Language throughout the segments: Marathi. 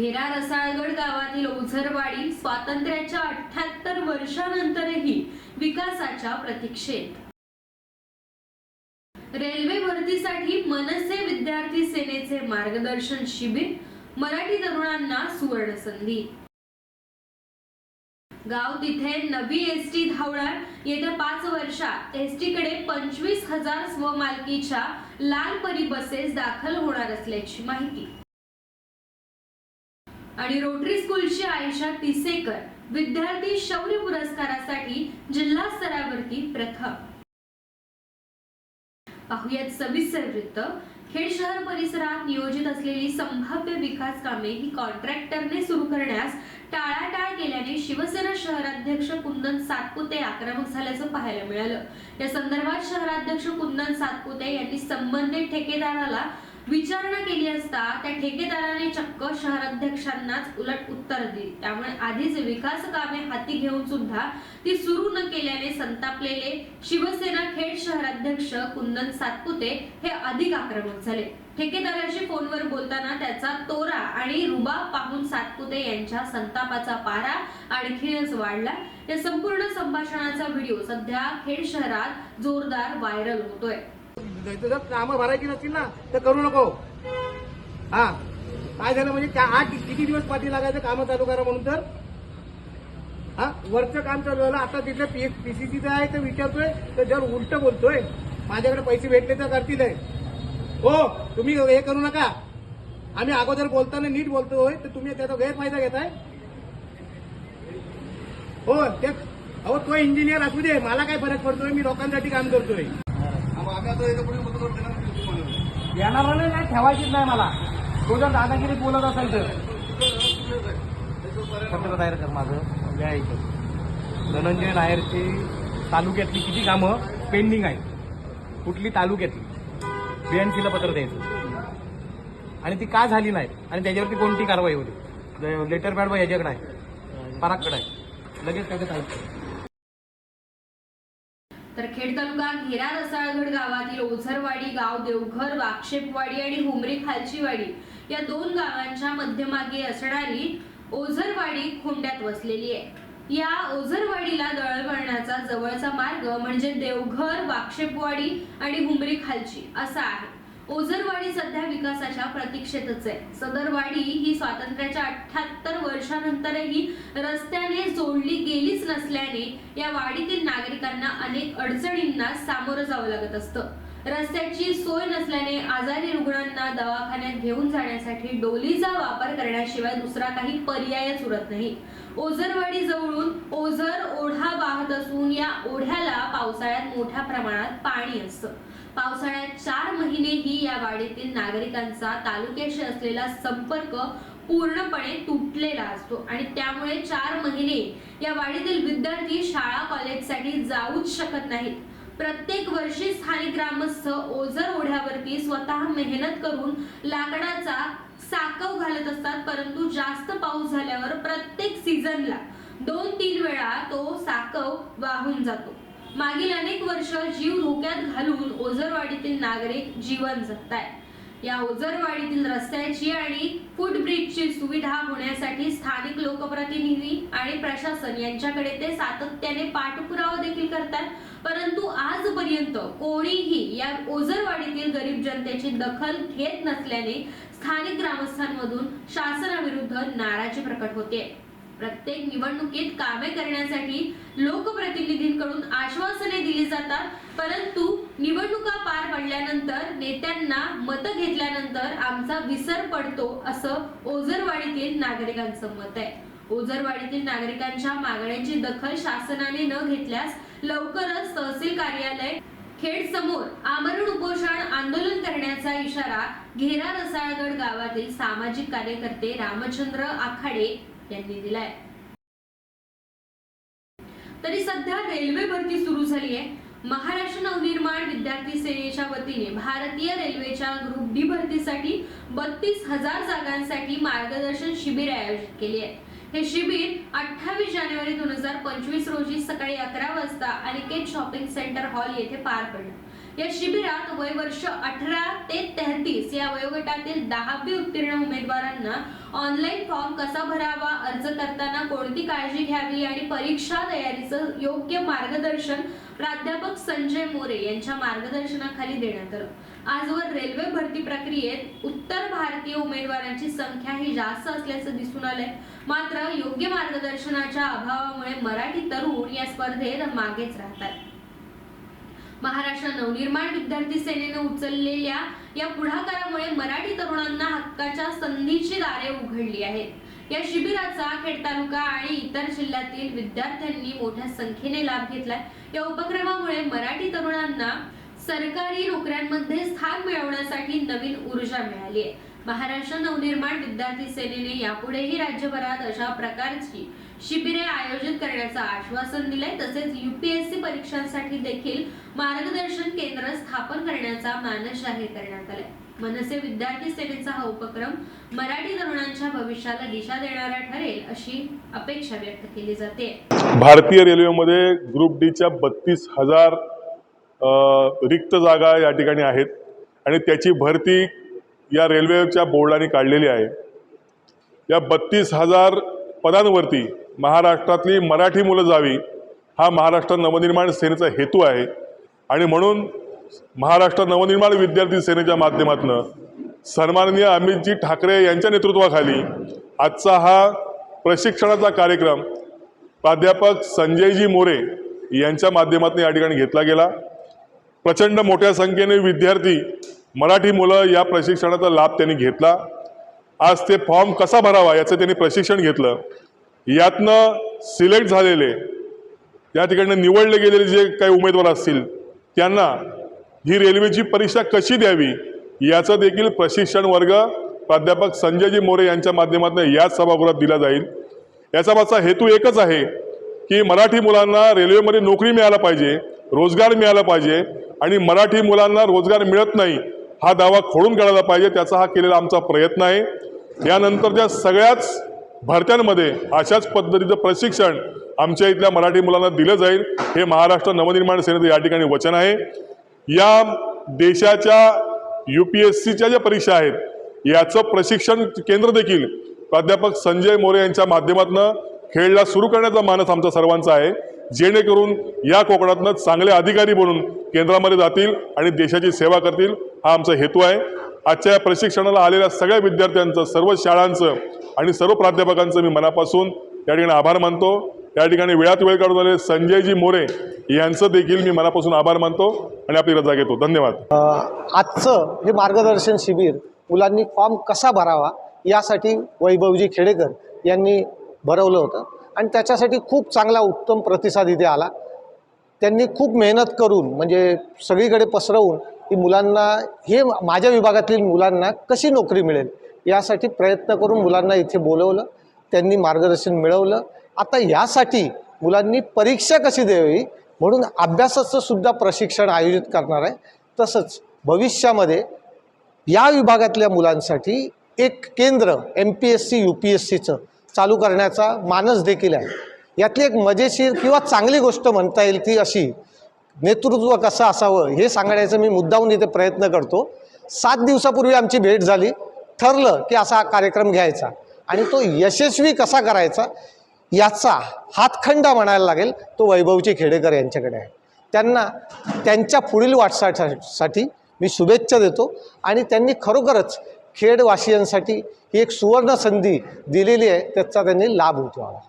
घेरा रसाळगड गावातील ओझरवाडी स्वातंत्र्याच्या अठ्याहत्तर वर्षानंतरही विकासाच्या प्रतीक्षेत. रेल्वे भरतीसाठी मनसे विद्यार्थी सेनेचे मार्गदर्शन शिबिर मराठी तरुणांना सुवर्ण संधी गाव तिथे नवी एस टी धावणार येत्या पाच वर्षात एस टी कडे पंचवीस हजार स्वमालकीच्या लाल परी बसेस दाखल होणार असल्याची माहिती. आणि रोटरी स्कूलची आयशा तिसेकर विद्यार्थी शौर्य पुरस्कारासाठी जिल्हा स्तरावरती प्रथम. पाहुयात सविस्तर वृत्त. खेड शहर परिसरात नियोजित असलेली संभाव्य विकास कामे ही कॉन्ट्रॅक्टरने सुरू करण्यास टाळाटाळ केल्याने शिवसेना शहराध्यक्ष कुंदन सातपुते आक्रमक झाल्याचं पाहायला मिळालं. या संदर्भात शहराध्यक्ष कुंदन सातपुते यांनी संबंधित ठेकेदाराला विचारणा केली असता त्या ठेकेदाराने चक्क शहराध्यक्षांनाच उलट उत्तर दिली. त्यामुळे आधीच विकास कामे हाती घेऊन सुद्धा ती सुरू न केल्याने संतापलेले शिवसेना खेड शहराध्यक्ष कुंदन सातपुते हे अधिक आक्रमक झाले. ठेकेदाराशी फोनवर बोलताना त्याचा तोरा आणि रुबाब पाहून सातपुते यांच्या संतापाचा पारा आणखीनच वाढला. या संपूर्ण संभाषणाचा व्हिडिओ सध्या खेड शहरात जोरदार व्हायरल होतोय. जर कामं भरायची नसतील ना तर करू नको. हा. काय झालं म्हणजे त्या आठ किती दिवस पाठी लागायचं कामं चालू करा म्हणून तर? हा? वरचं काम चालू झालं आता तिथलं पीसीसीचं आहे तर विचारतोय तर जर उलट बोलतोय माझ्याकडे पैसे भेटले तर करतील आहे. हो तुम्ही हे करू नका. आम्ही अगोदर बोलताना नीट बोलतोय तर तुम्ही त्याचा गैरफायदा घेताय. हो ते अहो तो इंजिनियर असू दे मला काय फरक पडतोय मी लोकांसाठी काम करतोय. येणारा नाही ठेवायचीच नाही मला. तो जर दादागिरी बोलत असेल तर. पत्र तयार कर माझं. लिहायचं धनंजय नायरची तालुक्यातली किती कामं? पेंडिंग आहेत. कुठली तालुक्यातली? बीएनसीला पत्र द्यायचं. आणि ती का झाली नाही? आणि त्याच्यावरती कोणती कारवाई होती? लेटर पॅड याच्याकडे आहे. परागकडे आहे. लगेच त्याच्यात आहे तर खेड तालुका घेरा रसाळगड गावातील ओझरवाडी गाव देवघर वाक्षेपवाडी आणि हुमरी खालचीवाडी या दोन गावांच्या मध्यमागे असणारी ओझरवाडी खोंड्यात वसलेली आहे. या ओझरवाडीला दळणवळणाचा जवळचा मार्ग म्हणजे देवघर वाक्षेपवाडी आणि हुमरी खालची असा आहे. ओझरवाडी सध्या विकासाच्या प्रतीक्षेतच आहे. सदरवाडी ही स्वातंत्र्याच्या अठ्याहत्तर वर्षानंतरही रस्त्याने जोडली गेलीच नसल्याने या वाडीतील नागरिकांना अनेक अडचणींना सामोरं जावं लागत असतं. रस्त्याची सोय नसल्याने आजारी रुग्णांना दवाखान्यात घेऊन जाण्यासाठी डोलीचा वापर करण्याशिवाय दुसरा काही पर्यायच उरत नाही. ओझरवाडी जवळून ओझर ओढा वाहत असून या ओढ्याला पावसाळ्यात मोठ्या प्रमाणात पाणी असतं. पावसाळ्यात चार महिने ही या वाडीतील नागरिकांचा तालुक्याशी असलेला संपर्क पूर्णपणे तुटलेला असतो आणि त्यामुळे चार महिने या वाडीतील विद्यार्थी शाळा कॉलेजसाठी जाऊच शकत नाहीत. प्रत्येक वर्षी स्थानिक ग्रामस्थ ओझर ओढ्यावरती स्वतः मेहनत करून लाकडाचा साकव घालत असतात परंतु जास्त पाऊस झाल्यावर प्रत्येक सीझनला दोन तीन वेळा तो साकव वाहून जातो. मागील अनेक वर्ष जीव धोक्यात घालून ओझरवाडीतील नागरिक जीवन जगताय. या ओझरवाडीतील रस्त्याची आणि फुटब्रिजची सुविधा होण्यासाठी स्थानिक लोकप्रतिनिधी आणि प्रशासन यांच्याकडे ते सातत्याने पाठपुरावा देखील करतात परंतु आजपर्यंत कोणीही या ओझरवाडीतील गरीब जनतेची दखल घेत नसल्याने स्थानिक ग्रामस्थांमधून शासनाविरुद्ध नाराजी प्रकट होते. प्रत्येक निवडणुकीत कामे करण्यासाठी लोकप्रतिनिधींकडून आश्वासने दिली जातात परंतु निवडणुका पार पडल्यानंतर नेत्यांना मत घेतल्यानंतर आमचा विसर पडतो असं ओझरवाडीतील नागरिकांचं मत आहे. ओझरवाडीतील नागरिकांच्या मागण्यांची दखल शासनाने न घेतल्यास लवकरच तहसील कार्यालय खेड समोर आमरण उपोषण आंदोलन करण्याचा इशारा घेरा रसाळगड गावातील सामाजिक कार्यकर्ते रामचंद्र आखाडे यांनी दिलाय. तरी सध्या रेल्वे भरती सुरू झाली आहे महाराष्ट्र नवनिर्माण विद्यार्थी सेनेच्या वतीने भारतीय रेल्वेच्या ग्रुप डी भरतीसाठी बत्तीस हजार जागांसाठी मार्गदर्शन शिबिर आयोजित केले आहे. हे शिबिर अठ्ठावीस जानेवारी दोन हजार पंचवीस रोजी सकाळी अकरा वाजता अनिकेत शॉपिंग सेंटर हॉल येथे पार पडलं. या शिबिरात वय वर्ष अठरा ते तेहतीस या वयोगटातील दहावी उत्तीर्ण उमेदवारांना ऑनलाईन फॉर्म कसा भरावा अर्ज करताना कोणती काळजी घ्यावी आणि परीक्षा तयारीचं योग्य मार्गदर्शन प्राध्यापक संजय मोरे यांच्या मार्गदर्शनाखाली देण्यात आलं. आजवर रेल्वे भरती प्रक्रियेत उत्तर भारतीय उमेदवारांची संख्या ही जास्त असल्याचं दिसून आलंय. मात्र योग्य मार्गदर्शनाच्या अभावामुळे मराठी तरुण या स्पर्धेत मागेच राहतात. महाराष्ट्र नवनिर्माण विद्यार्थी सेनेने उचललेल्या या पुढाकारामुळे मराठी तरुणांना हक्काच्या संधीची दारे उघडली आहेत. या शिबिराचा खेड तालुका आणि इतर जिल्ह्यातील विद्यार्थ्यांनी मोठ्या संख्येने लाभ घेतलाय. या उपक्रमामुळे मराठी तरुणांना सरकारी नोकऱ्यांमध्ये स्थान मिळवण्यासाठी नवीन ऊर्जा मिळाली आहे. महाराष्ट्र नवनिर्माण विद्यार्थी सेनेने यापुढेही राज्यभरात अशा प्रकारची शिबिरे आयोजित करण्याचं आश्वासन दिलंय. तसेच युपीएससी परीक्षांसाठी देखील मार्गदर्शन केंद्र स्थापन करण्याचा मानस जाहीर करण्यात आलाय. मनसे विद्यार्थी सेनेचा हा उपक्रम मराठी तरुणांच्या भविष्याला दिशा देणारा ठरेल अशी अपेक्षा व्यक्त केली जाते. भारतीय रेल्वेमध्ये ग्रुप डीच्या बत्तीस हजार रिक्त जागा या ठिकाणी आहेत. आणि त्याची भरती या रेल्वेच्या बोर्डाने काढलेली आहे. या बत्तीस हजार पदांवरती महाराष्ट्रातली मराठी मुलं जावी हा महाराष्ट्र नवनिर्माण सेनेचा हेतू आहे. आणि म्हणून महाराष्ट्र नवनिर्माण विद्यार्थी सेनेच्या माध्यमातून सन्माननीय अमितजी ठाकरे यांच्या नेतृत्वाखाली आजचा हा प्रशिक्षणाचा कार्यक्रम प्राध्यापक संजयजी मोरे यांच्या माध्यमातून या ठिकाणी घेतला गेला. प्रचंड मोठ्या संख्येने विद्यार्थी मराठी मुलं या प्रशिक्षणाचा लाभ त्यांनी घेतला. आज ते फॉर्म कसा भरावा याचं त्यांनी प्रशिक्षण घेतलं. यातनं सिलेक्ट झालेले या ठिकाणी निवडले गेलेले जे काही उमेदवार असतील त्यांना ही रेल्वेची परीक्षा कशी द्यावी याचं देखील प्रशिक्षण वर्ग प्राध्यापक संजयजी मोरे यांच्या माध्यमातून याच सभागृहात दिला जाईल. याचा माझा हेतू एकच आहे की मराठी मुलांना रेल्वेमध्ये नोकरी मिळायला पाहिजे रोजगार मिळाला पाहिजे आणि मराठी मुलांना रोजगार मिळत नाही हा दावा खोडून काढायला पाहिजे त्याचा हा केलेला आमचा प्रयत्न आहे. यानंतरच्या सगळ्याच भरत्यांमध्ये अशाच पद्धतीचं प्रशिक्षण आमच्या इथल्या मराठी मुलांना दिलं जाईल हे महाराष्ट्र नवनिर्माण सेनेचं या ठिकाणी वचन आहे. या देशाच्या यू पी एस सीच्या ज्या परीक्षा आहेत याचं प्रशिक्षण केंद्र देखील प्राध्यापक संजय मोरे यांच्या माध्यमातून खेळला सुरू करण्याचा मानस आमचा सर्वांचा आहे. जेणेकरून या कोकणातनं चांगले अधिकारी बनून केंद्रामध्ये जातील आणि देशाची सेवा करतील हा आमचा हेतू आहे. आजच्या या प्रशिक्षणाला आलेल्या सगळ्या विद्यार्थ्यांचं सर्व शाळांचं आणि सर्व प्राध्यापकांचं मी मनापासून या ठिकाणी आभार मानतो. या ठिकाणी वेळात वेळ काढून आलेले संजयजी मोरे यांचं देखील मी मनापासून आभार मानतो आणि आपली रजा घेतो. धन्यवाद. आजचं हे मार्गदर्शन शिबिर मुलांनी फॉर्म कसा भरावा यासाठी वैभवजी खेडेकर यांनी भरवलं होतं. आणि त्याच्यासाठी खूप चांगला उत्तम प्रतिसाद इथे आला. त्यांनी खूप मेहनत करून म्हणजे सगळीकडे पसरवून की मुलांना हे माझ्या विभागातील मुलांना कशी नोकरी मिळेल यासाठी प्रयत्न करून मुलांना इथे बोलवलं त्यांनी मार्गदर्शन मिळवलं. आता यासाठी मुलांनी परीक्षा कशी द्यावी म्हणून अभ्यासाचं सुद्धा प्रशिक्षण आयोजित करणार आहे. तसंच भविष्यामध्ये या विभागातल्या मुलांसाठी एक केंद्र M P S C U P S सीचं चालू करण्याचा मानस देखील आहे. यातली एक मजेशीर किंवा चांगली गोष्ट म्हणता येईल ती अशी नेतृत्व कसं असावं हे सांगण्याचा मी मुद्दाहून इथे प्रयत्न करतो. सात दिवसापूर्वी आमची भेट झाली. ठरलं की असा हा कार्यक्रम घ्यायचा आणि तो यशस्वी कसा करायचा याचा हातखंडा म्हणायला लागेल तो वैभवजी खेडेकर यांच्याकडे आहे. त्यांना त्यांच्या पुढील वाटचालीसाठी मी शुभेच्छा देतो आणि त्यांनी खरोखरच खेडवासियांसाठी ही एक सुवर्ण संधी दिलेली आहे. त्याचा त्यांनी लाभ उठवावा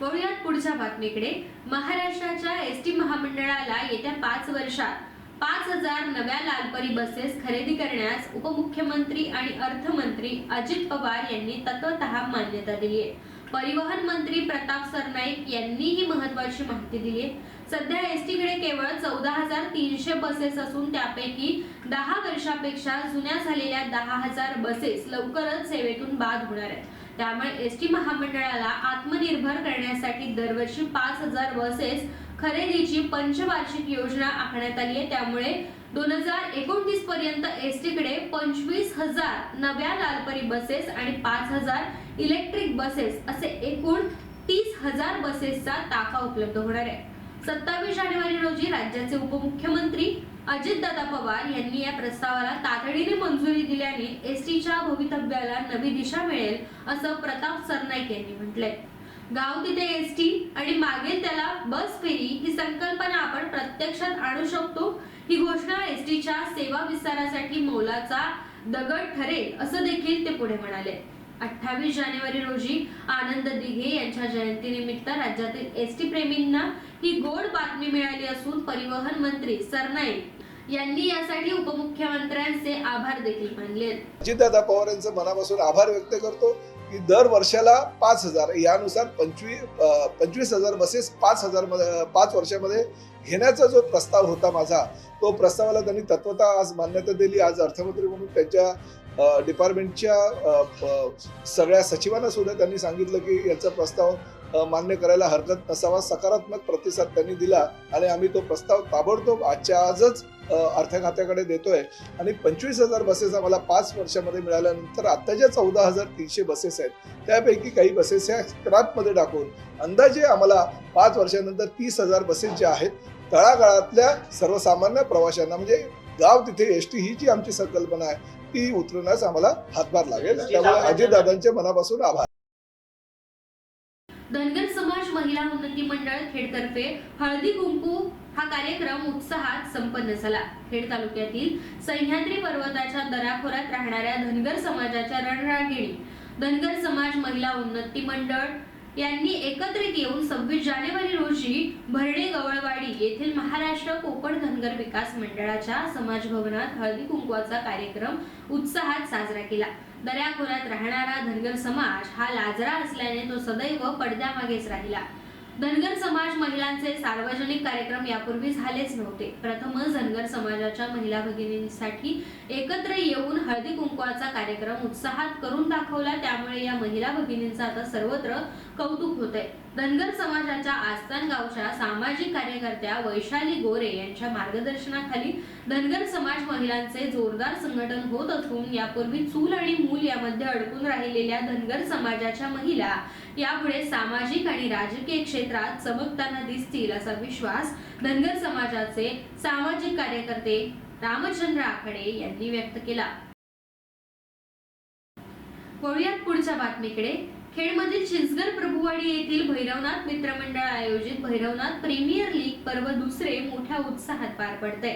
बघूयात पुढच्या बातमीकडे. महाराष्ट्राच्या एस टी महामंडळाला येत्या पाच वर्षात पाच हजार नव्या लालपरी बसेस खरेदी करण्यास उपमुख्यमंत्री आणि अर्थमंत्री अजित पवार यांनी तत्वत मान्यता दिली आहे. परिवहन मंत्री प्रताप सरनाईक यांनी ही महत्वाची माहिती दिली आहे. सध्या एस केवळ चौदा हजार तीनशे बसेस असून त्यापैकी दहा वर्षापेक्षा जुन्या झालेल्या दहा हजार बसेस लवकरच सेवेतून बाद होणार आहेत. त्यामुळे एस टी महामंडळाला आत्मनिर्भर करण्यासाठी दरवर्षी पाच हजार बसेस खरेदीची पंचवार्षिक योजना आखण्यात आली आहे. त्यामुळे दोन हजार एकोणतीस पर्यंत एस टीकडे पंचवीस हजार नव्या लालपरी बसेस आणि पाच हजार इलेक्ट्रिक बसेस असे एकूण तीस हजार बसेसचा ताफा उपलब्ध होणार आहे. सत्तावीस जानेवारी रोजी राज्याचे उपमुख्यमंत्री अजितदादा पवार यांनी या प्रस्तावाला तातडीने मंजुरी दिल्याने एसटीच्या भवितव्याला नवी दिशा मिळेल असं प्रताप सरनाईक यांनी म्हटलंय. गाव तिथे एसटी आणि मागे त्याला बस फेरी ही संकल्पना आपण प्रत्यक्षात आणू शकतो. ही घोषणा एसटीच्या सेवा विस्तारासाठी मोलाचा दगड ठरेल असं देखील ते पुढे म्हणाले. अठ्ठावीस जानेवारी रोजी आनंद दिघे यांच्या जयंतीनिमित्त राज्यातील एस टी प्रेमींना ही गोड बातमी मिळाली असून परिवहन मंत्री सरनाईक यांनी यासाठी उपमुख्यमंत्र्यांचे आभार देखील मानले आहेत. अजितदादा पवार यांचं मनापासून आभार व्यक्त करतो की दर वर्षाला पाच हजार यानुसार पंचवीस पंचवीस हजार बसेस पाच हजार मध्ये- पाच वर्षामध्ये घेण्याचा जो प्रस्ताव होता माझा तो प्रस्तावाला त्यांनी तत्वता आज मान्यता दिली आज अर्थमंत्री म्हणून त्यांच्या डिपार्टमेंटच्या सगळ्या सचिवांना सुद्धा त्यांनी सांगितलं की याचा प्रस्ताव मान्य करायला हरकत नसावा सकारात्मक प्रतिसाद त्यांनी दिला आणि आम्ही तो प्रस्ताव ताबडतोब आजच्या आजच अर्थ खात्याकडे देतोय. आणि पंचवीस हजार बसेस आम्हाला पाच वर्षामध्ये मिळाल्यानंतर आता ज्या चौदा हजार तीनशे बसेस आहेत. त्यापैकी काही बसेस ह्या स्क्रॅपमध्ये टाकून अंदाजे आम्हाला पाच वर्षानंतर तीस हजार बसेस ज्या आहेत तळागाळातल्या सर्वसामान्य प्रवाशांना म्हणजे गाव तिथे एस टी ही जी आमची संकल्पना आहे ती उतरवण्यास आम्हाला हातभार लागेल. त्यामुळे अजितदादांच्या मनापासून आभार. धनगर समाज महिला उन्नती मंडळ खेडतर्फे हळदी कुंकू हा कार्यक्रम उत्साहात संपन्न झाला. खेड तालुक्यातील सह्याद्री पर्वताच्या दराखोऱ्यात राहणाऱ्या धनगर समाजाच्या रणरागिणी धनगर समाज महिला उन्नती मंडळ यांनी एकत्रित येऊन सव्वीस जानेवारी रोजी भरणे येथील महाराष्ट्र कोकण धनगर विकास मंडळाच्या समाज भवनात हळदी कुंकवाचा कार्यक्रम उत्साहात साजरा केला. दर्याखोऱ्यात राहणारा धनगर समाज हा लाजरा असल्याने तो सदैव पडद्यामागेच राहिला. धनगर समाज महिलांचे सार्वजनिक कार्यक्रम यापूर्वी झालेच नव्हते. प्रथमच धनगर समाजाच्या महिला भगिनींसाठी एकत्र येऊन हळदी कुंकवाचा कार्यक्रम उत्साहात करून दाखवला. त्यामुळे या महिला भगिनींचं आता सर्वत्र कौतुक होत आहे धनगर समाजाच्या आस्थान गावच्या सामाजिक कार्यकर्त्या वैशाली गोरे यांच्या मार्गदर्शनाखाली धनगर समाज महिलांचे जोरदार संघटन होत असून यापूर्वी चूल आणि मूल यामध्ये अडकून राहिलेल्या धनगर समाजाच्या महिला यापुढे सामाजिक आणि राजकीय क्षेत्रात चमकताना दिसतील असा विश्वास धनगर समाजाचे सामाजिक कार्यकर्ते रामचंद्र आखडे यांनी व्यक्त केला. वळूयात पुढच्या बातमीकडे. खेडमधील चिंचगर प्रभुवाडी येथील भैरवनाथ मित्रमंडळ आयोजित भैरवनाथ प्रीमियर लीग पर्व दुसरे मोठ्या उत्साहात पार पडते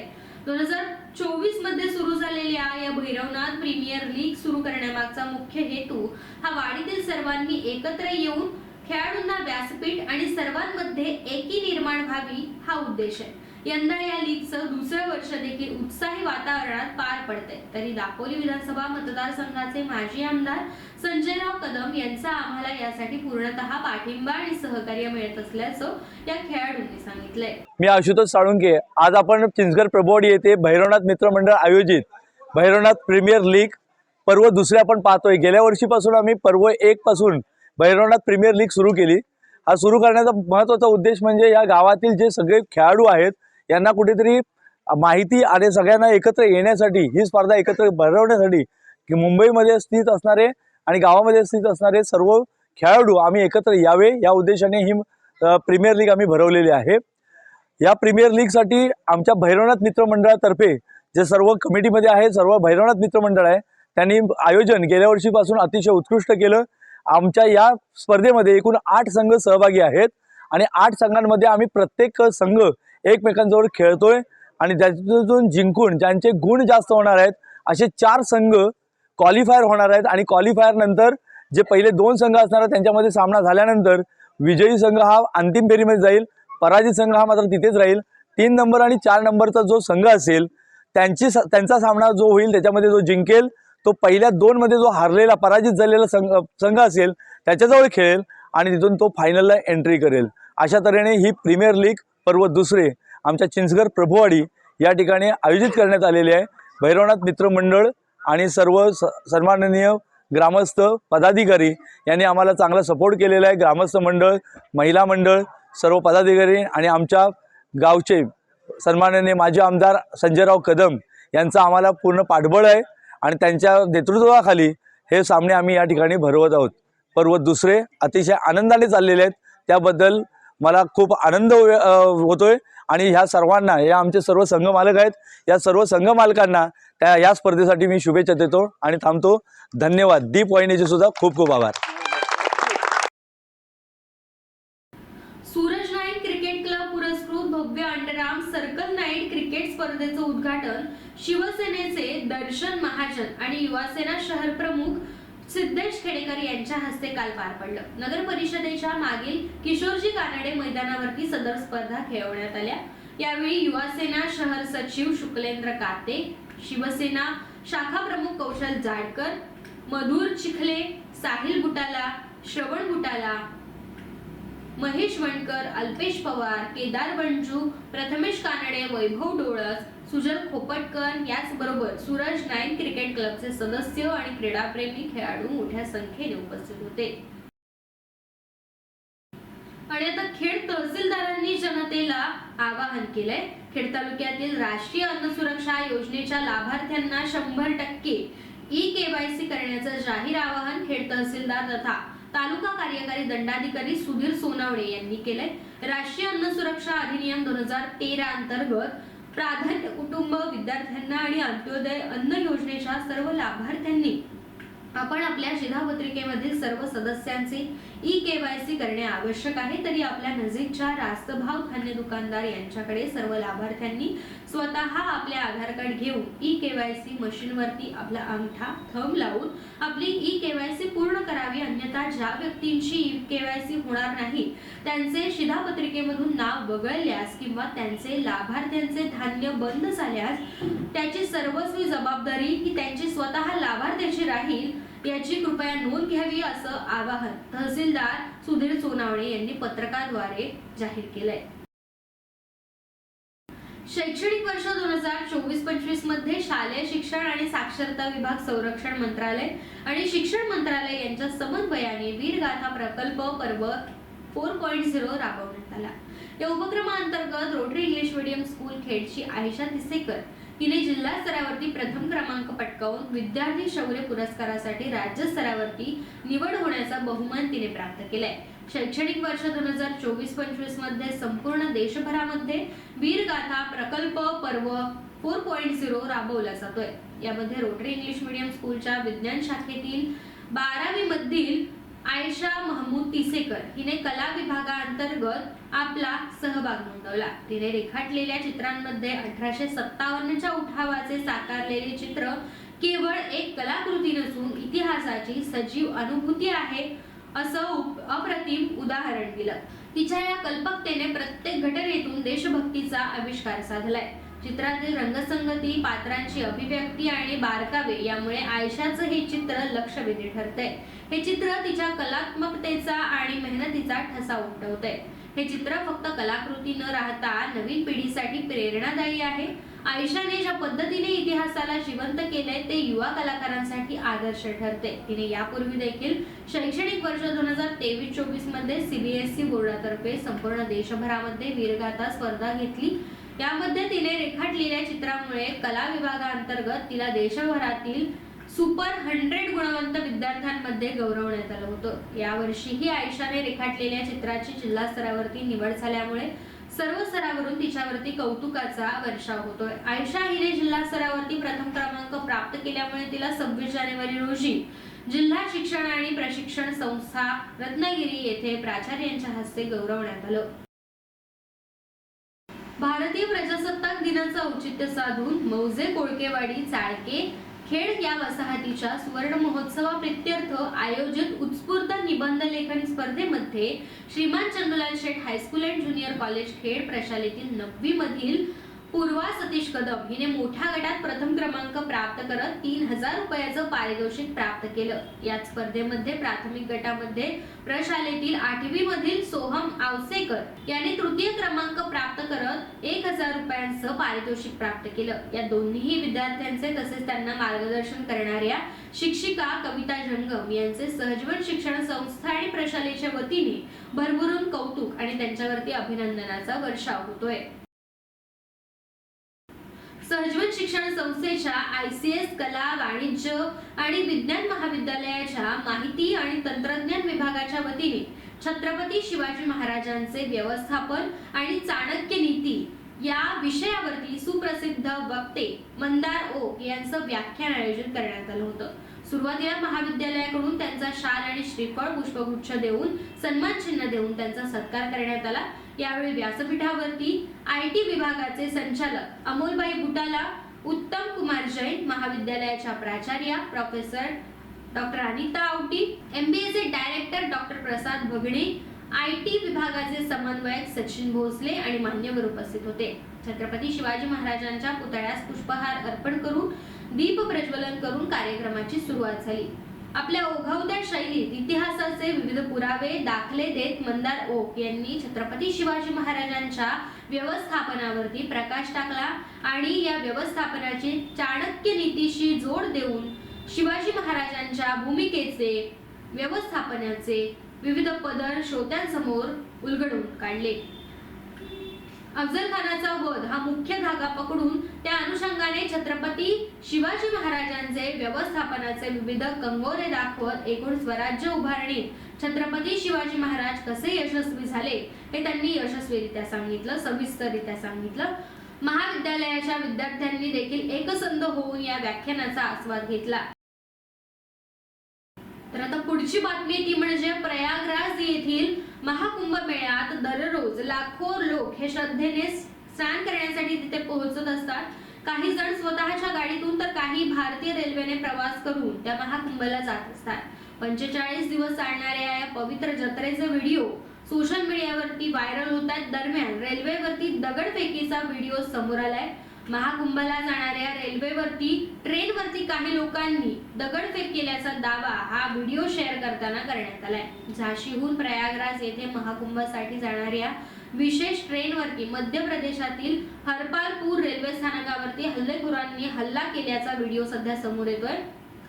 दोन हजार चोवीसमध्ये सुरू झालेल्या या भैरवनाथ प्रीमियर लीग सुरू करण्यामागचा मुख्य हेतू हा वाडीतील सर्वांनी एकत्र येऊन खेळाडूंना व्यासपीठ आणि सर्वांमध्ये एकी निर्माण व्हावी हा उद्देश आहे. यंदा या लीगचं दुसरं वर्ष देखील उत्साही वातावरणात पार पडते तरी दापोली विधानसभा मतदारसंघाचे माजी आमदार संजयराव कदम यांचा आम्हाला यासाठी पूर्णतः पाठिंबा आणि सहकार्य मिळत असल्याचं या खेळाडूंनी सांगितलंय. मी आशुतोष साळुंके. आज आपण चिंचगड प्रभुवाडी येथे भैरवनाथ मित्रमंडळ आयोजित भैरवनाथ प्रीमियर लीग पर्व दुसरे आपण पाहतोय. गेल्या वर्षीपासून आम्ही पर्व एक पासून भैरवनाथ प्रीमियर लीग सुरू केली. हा सुरू करण्याचा महत्त्वाचा उद्देश म्हणजे या गावातील जे सगळे खेळाडू आहेत यांना कुठेतरी माहिती आणि सगळ्यांना एकत्र येण्यासाठी ही स्पर्धा एकत्र भरवण्यासाठी की मुंबईमध्ये स्थित असणारे आणि गावामध्ये स्थित असणारे सर्व खेळाडू आम्ही एकत्र यावे या उद्देशाने ही प्रीमियर लीग आम्ही भरवलेली आहे. या प्रीमियर लीगसाठी आमच्या भैरवनाथ मित्रमंडळातर्फे जे सर्व कमिटीमध्ये आहे सर्व भैरवनाथ मित्रमंडळ आहे त्यांनी आयोजन गेल्या वर्षीपासून अतिशय उत्कृष्ट केलं. आमच्या या स्पर्धेमध्ये एकूण आठ संघ सहभागी आहेत आणि आठ संघांमध्ये आम्ही प्रत्येक संघ एकमेकांजवळ खेळतोय आणि त्याच्यातून जिंकून ज्यांचे गुण जास्त होणार आहेत असे चार संघ क्वालिफायर होणार आहेत. आणि क्वालिफायर नंतर जे पहिले दोन संघ असणार आहेत त्यांच्यामध्ये सामना झाल्यानंतर विजयी संघ हा अंतिम फेरीमध्ये जाईल. पराजित संघ हा मात्र तिथेच राहील. तीन नंबर आणि चार नंबरचा जो संघ असेल त्यांची स- त्यांचा सामना जो होईल त्याच्यामध्ये जो जिंकेल तो पहिल्या दोनमध्ये जो हारलेला पराजित झालेला संघ संघ असेल त्याच्याजवळ खेळेल आणि तिथून तो फायनलला एंट्री करेल. अशा तऱ्हेने ही प्रीमियर लीग पर्व दुसरे आमच्या चिंचगर प्रभुवाडी या ठिकाणी आयोजित करण्यात आलेले आहे. भैरवनाथ मित्रमंडळ आणि सर्व स सन्माननीय ग्रामस्थ पदाधिकारी यांनी आम्हाला चांगला सपोर्ट केलेला आहे. ग्रामस्थ मंडळ महिला मंडळ सर्व पदाधिकारी आणि आमच्या गावचे सन्माननीय माजी आमदार संजयराव कदम यांचं आम्हाला पूर्ण पाठबळ आहे आणि त्यांच्या नेतृत्वाखाली हे सामने आम्ही या ठिकाणी भरवत आहोत. पर्व दुसरे अतिशय आनंदाने चाललेले आहेत. त्याबद्दल मला खूप आनंद हो- होतोय. आणि ह्या सर्वांना या आमचे सर्व संघ मालक आहेत या सर्व संघ मालकांना त्या या स्पर्धेसाठी मी शुभेच्छा देतो आणि थांबतो. धन्यवाद. दीप वाहिनीचे सुद्धा खूप खूप आभार. सूरज नाईक क्रिकेट क्लब पुरस्कृत भव्य अंडरआर्म सर्कल नाईट क्रिकेट स्पर्धेचं उद्घाटन शिवसेनेचे दर्शन महाजन आणि युवासेना शहर प्रमुख सिद्धेश खेडेकर यांच्या हस्ते काल पार पडलं. नगर परिषदेच्या मागील किशोरजी कानडे मैदानावरती सदर स्पर्धा खेळवण्यात आल्या. यावेळी युवासेना शहर सचिव शुक्लेंद्र काते शिवसेना शाखा प्रमुख कौशल जाडकर मधुर चिखले साहिल बुटाला श्रवण बुटाला महेश वणकर अल्पेश पवार केदार बंजू प्रथमेश कानडे वैभव डोळस सुजन खोपटकर याचबरोबर सूरज नाईन क्रिकेट क्लबचे सदस्य आणि क्रीडाप्रेमी खेळाडू मोठ्या संख्येने उपस्थित होते. आणि आता खेड तहसीलदारांनी जनतेला आवाहन केलंय खेड तालुक्यातील राष्ट्रीय अन्न सुरक्षा योजनेच्या लाभार्थ्यांना शंभर टक्के ई केवायसी करण्याचं जाहीर आवाहन खेड तहसीलदार तथा तालुका कार्यकारी दंडाधिकारी सुधीर सोनावणे यांनी केलंय. राष्ट्रीय अन्न सुरक्षा अधिनियम दोन हजार तेरा अंतर्गत प्राधान्य कुटुंब विद्यार्थ्यांना आणि अंत्योदय अन्न योजनेच्या सर्व लाभार्थ्यांनी आपण आपल्या शिधापत्रिकेमधील सर्व सदस्यांचे ई केवायसी करणे आवश्यक आहे. तरी आपल्या नजीकच्या रास्तभाव धान्य दुकानदार यांच्याकडे सर्व लाभार्थ्यांनी स्वतः आपले आधार कार्ड घेऊन ई केवायसी मशीनवरती आपला अंगठा थंब लावून आपली ई केवायसी पूर्ण करावी. अन्यथा ज्या व्यक्तींची ई केवायसी होणार नाही त्यांचे शिधापत्रिकेमधून नाव वगळल्यास किंवा त्यांचे लाभार्थ्यांचे धान्य बंद झाल्यास त्याची सर्वस्वी जबाबदारी ही त्यांची स्वतः लाभार्थ्याची राहील. याची कृपया नोंद घ्यावी असं आवाहन तहसीलदार सुधीर सोनावणे यांनी पत्रकाद्वारे जाहीर केलंय. शैक्षणिक वर्ष दोन हजार चोवीस पंचवीसमध्ये शालेय शिक्षण आणि साक्षरता विभाग संरक्षण मंत्रालय आणि शिक्षण मंत्रालय यांच्या समन्वयाने वीरगाथा प्रकल्प पर्व फोर पॉईंट झिरो राबवण्यात आला. या उपक्रमाअंतर्गत रोटरी इंग्लिश मीडियम स्कूल खेडची आयशा तिसेकर हिने जिल्हा स्तरावरती प्रथम क्रमांक पटकावून विद्यार्थी शौर्य पुरस्कारासाठी राज्य स्तरावरती निवड होण्याचा बहुमान तिने प्राप्त केलाय. शैक्षणिक वर्ष दोन हजार चोवीस पंचवीसमध्ये संपूर्ण देशभरामध्ये वीरगाथा प्रकल्प पर्व फोर पॉईंट झिरो राबवला जातोय. यामध्ये रोटरी इंग्लिश मीडियम स्कूलच्या विज्ञान शाखेतील बारावी मधील आयशा महमूद तिसेकर हिने कला विभागाअंतर्गत आपला सहभाग नोंदवला. तिने रेखाटलेल्या चित्रांमध्ये अठराशे सत्तावन्नच्या उठावाचे साकारलेले चित्र केवळ एक कलाकृती नसून इतिहासाची सजीव अनुभूती आहे असं अप्रतिम उदाहरण दिलं. तिच्या या कल्पकतेने प्रत्येक घटनेतून देशभक्तीचा आविष्कार साधलाय. चित्रातील रंगसंगती पात्रांची अभिव्यक्ती आणि बारकावे यामुळे आयशाचं हे चित्र लक्षवेधी ठरतंय. हे चित्र तिच्या कलात्मकतेचा आणि मेहनतीचा ठसा उमटवतंय. हे चित्र फक्त कलाकृती न राहता नवीन पिढीसाठी प्रेरणादायी आहे. आयशाने ज्या पद्धतीने इतिहासाला जिवंत केलंय ते युवा कलाकारांसाठी आदर्श ठरते तिने यापूर्वी देखील शैक्षणिक वर्ष दोन हजार तेवीस चोवीसमध्ये सीबीएसई बोर्डातर्फे संपूर्ण देशभरामध्ये वीरगाथा स्पर्धा घेतली. यामध्ये तिने रेखाटलेल्या चित्रामुळे कला विभागाअंतर्गत तिला देशभरातील सुपर हंड्रेड गुणवंत विद्यार्थ्यांमध्ये गौरवण्यात आलं होतं. यावर्षीही आयशाने रेखाटलेल्या चित्राची जिल्हा स्तरावरती निवड झाल्यामुळे सर्व स्तरावरून तिच्यावरती कौतुकाचा वर्षाव होतोय. आयशा हिने जिल्हा स्तरावरती प्रथम क्रमांक प्राप्त केल्यामुळे तिला सव्वीस जानेवारी रोजी जिल्हा शिक्षण आणि प्रशिक्षण संस्था रत्नागिरी येथे प्राचार्यांच्या हस्ते गौरवण्यात आलं. भारतीय प्रजासत्ताक दिनाचं औचित्य साधून मौजे कोळकेवाडी चाळके खेड या वसाहतीच्या सुवर्ण महोत्सवाप्रित्यर्थ आयोजित उत्स्फूर्त निबंध लेखन स्पर्धेमध्ये Shriman Chandulal Sheth high school and junior college Khed प्रशालेतील नववी मधील पूर्वा सतीश कदम हिने मोठ्या गटात प्रथम क्रमांक प्राप्त करत तीन हजार रुपयाचं पारितोषिक प्राप्त केलं. या स्पर्धेमध्ये प्राथमिक गटामध्ये प्रशालेतील आठवी मधील सोहम आवसेकर याने तृतीय क्रमांक प्राप्त करत एक हजार रुपयांचं पारितोषिक प्राप्त केलं. या दोन्ही विद्यार्थ्यांचे तसेच त्यांना मार्गदर्शन करणाऱ्या शिक्षिका कविता जंगम यांचे सहजीवन शिक्षण संस्था आणि प्रशालेच्या वतीने भरभरून कौतुक आणि त्यांच्यावरती अभिनंदनाचा वर्षाव होतोय. सहजीवन शिक्षण संस्थेच्या आय सी एस कला वाणिज्य आणि विज्ञान महाविद्यालयाच्या माहिती आणि तंत्रज्ञान विभागाच्या वतीने छत्रपती शिवाजी महाराजांचे व्यवस्थापन आणि चाणक्य नीती या विषयावरती सुप्रसिद्ध वक्ते मंदार ओक यांचं व्याख्यान आयोजित करण्यात आलं होतं. सुरुवातीला महाविद्यालयाकडून त्यांचा शाल आणि श्रीफळ पुष्पगुच्छ देऊन सन्मान चिन्ह देऊन त्यांचा सत्कार करण्यात आला. यावेळी व्यासपीठावरती आय टी विभागाचे संचालक अमोलबाई बुटाला उत्तम कुमार जैन महाविद्यालयाच्या प्राचार्या professor doctor Anita Awati एमबीएचे director doctor Prasad Bhagane I T विभागाचे समन्वयक सचिन भोसले आणि मान्यवर उपस्थित होते. छत्रपती शिवाजी महाराजांच्या पुतळ्यास पुष्पहार अर्पण करून दीप प्रज्वलन करून कार्यक्रमाची सुरुवात झाली. आपल्या ओघवत्या शैलीत इतिहासाचे विविध पुरावे दाखले देत मंदार ओक यांनी छत्रपती शिवाजी महाराजांच्या व्यवस्थापनावरती प्रकाश टाकला आणि या व्यवस्थापनाची चाणक्य नीतीशी जोड देऊन शिवाजी महाराजांच्या भूमिकेचे व्यवस्थापनाचे विविध पदर श्रोत्यांसमोर उलगडून काढले. अफजल खानाचा वध हा मुख्य धागा पकडून त्या अनुषंगाने छत्रपती शिवाजी महाराजांचे व्यवस्थापनाचे विविध कंगोरे दाखवत एकूण स्वराज्य उभारणीत छत्रपती शिवाजी महाराज कसे यशस्वी झाले हे त्यांनी यशस्वीरित्या सांगितलं सविस्तररित्या सांगितलं. महाविद्यालयाच्या विद्यार्थ्यांनी देखील एकसंध होऊन या व्याख्यानाचा आस्वाद घेतला. तर आता पुढची बातमी ती म्हणजे प्रयागराज येथील महाकुंभ मेळ्यात दररोज लाखो लोक हे श्रद्धेने स्नान करण्यासाठी तिथे पोहोचत असतात. काही जण स्वतःच्या गाडीतून तर काही भारतीय रेल्वेने प्रवास करून त्या महाकुंभला जात असतात. पंचेचाळीस दिवस चालणाऱ्या या पवित्र जत्रेचे व्हिडिओ सोशल मीडियावरती व्हायरल होत आहेत दरम्यान रेल्वेवरती दगडफेकीचा व्हिडिओ समोर आलाय. महाकुंभला जाणाऱ्या रेल्वेवरती ट्रेनवरती काही लोकांनी दगडफेक केल्याचा दावा हा व्हिडिओ शेअर करताना करण्यात आलाय. झाशीहून प्रयागराज येथे महाकुंभसाठी जाणाऱ्या विशेष ट्रेनवरती मध्य प्रदेशातील हरपालपूर रेल्वे स्थानकावरती हल्लेखोरांनी हल्ला केल्याचा व्हिडिओ सध्या समोर येतोय.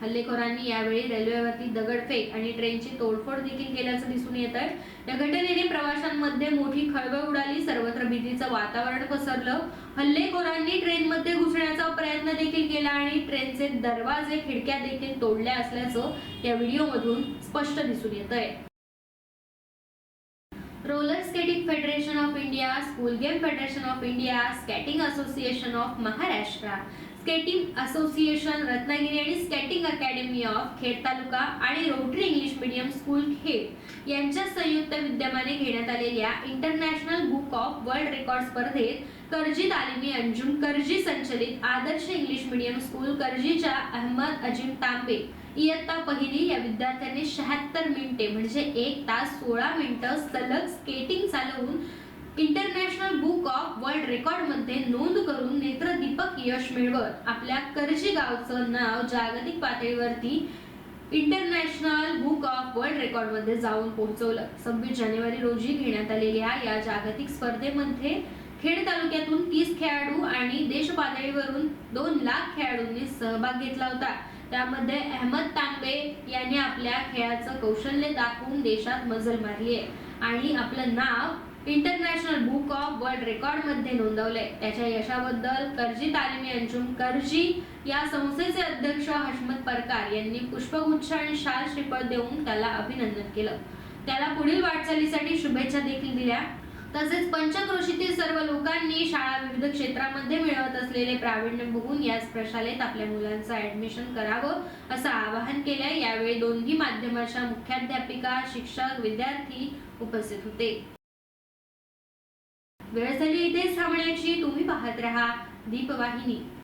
हल्लेखोरांनी यावेळी रेल्वेवरती दगडफेक आणि ट्रेनची तोडफोड देखील केल्याचं दिसून येत आहे. या घटनेने प्रवाशांमध्ये मोठी खळबळ उडाली. सर्वत्र भीतीचं वातावरण पसरलं. हल्लेखोरांनी ट्रेनमध्ये घुसण्याचा प्रयत्न देखील केला आणि ट्रेनचे दरवाजे खिडक्या देखील तोडल्या असल्याचं या व्हिडिओमधून स्पष्ट दिसून येत आहे. Roller skating federation of India school game federation of India skating association of Maharashtra skating association Ratnagiri आणि skating academy of Khed taluka आणि rotary English medium school Khed यांच्या संयुक्त विद्यमाने घेण्यात आलेल्या international book of world record स्पर्धेत करजी तालिमी अंजुम करजी संचलित आदर्श इंग्लिश मीडियम स्कूल करजीच्या अहमद अजिम तांबे. इयत्ता पहिली या विद्यार्थ्यांनी शहात्तर मिनिटे म्हणजे एक तास सोळा मिनिटं सलग स्केटिंग चालवून इंटरनॅशनल बुक ऑफ वर्ल्ड रेकॉर्डमध्ये नोंद करून नेत्रदीपक यश मिळवत. आपल्या करजी गावचं नाव जागतिक पातळीवरती इंटरनॅशनल बुक ऑफ वर्ल्ड रेकॉर्डमध्ये जाऊन पोहोचवलं. सव्वीस जानेवारी रोजी घेण्यात आलेल्या या जागतिक स्पर्धेमध्ये खेड तालुक्यातून तीस खेळाडू आणि देश पातळीवरून दोन लाख खेळाडूंनी सहभाग घेतला होता. त्यामध्ये अहमद तांबे यांनी आपल्या खेळाचं कौशल्य दाखवून देशात मजल मारली आहे. आणि आपलं नाव इंटरनॅशनल बुक ऑफ वर्ल्ड रेकॉर्डमध्ये नोंदवलंय त्याच्या यशाबद्दल करजी तालिमी अंजुम करजी या संस्थेचे अध्यक्ष हशमत परकार यांनी पुष्पगुच्छ आणि शाल श्रीफळ देऊन त्याला अभिनंदन केलं. त्याला पुढील वाटचालीसाठी शुभेच्छा देखील दिल्या. तसेच पंचक्रोशीतील सर्व लोकांनी शाळा विविध क्षेत्रामध्ये मिळवत असलेले प्रावीण्य बघून याच प्रशालेत आपल्या मुलांचं ऍडमिशन करावं असं आवाहन केलंय. यावेळी दोन्ही माध्यमाच्या मुख्याध्यापिका शिक्षक विद्यार्थी उपस्थित होते. वेळ झाली इथेच थांबण्याची तुम्ही पाहत रहा दीपवाहिनी.